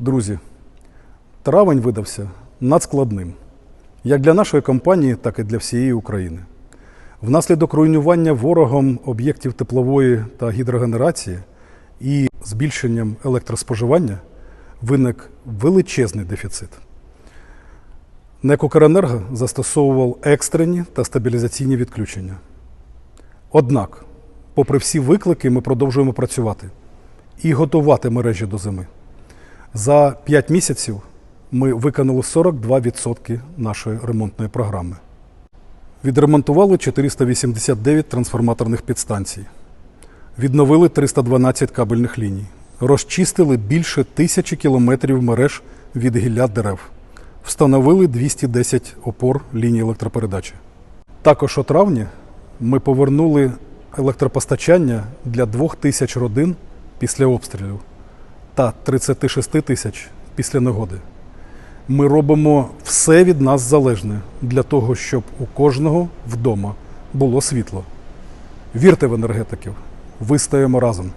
Друзі, травень видався надскладним як для нашої компанії, так і для всієї України. Внаслідок руйнування ворогом об'єктів теплової та гідрогенерації і збільшенням електроспоживання виник величезний дефіцит. НЕК «Укренерго» застосовував екстрені та стабілізаційні відключення. Однак, попри всі виклики, ми продовжуємо працювати і готувати мережі до зими. За 5 місяців ми виконали 42% нашої ремонтної програми. Відремонтували 489 трансформаторних підстанцій, відновили 312 кабельних ліній, розчистили більше тисячі кілометрів мереж від гілля дерев, встановили 210 опор ліній електропередачі. Також у травні ми повернули електропостачання для 2 тисяч родин після обстрілів та 36 тисяч після негоди. Ми робимо все від нас залежне для того, щоб у кожного вдома було світло. Вірте в енергетиків, вистаємо разом.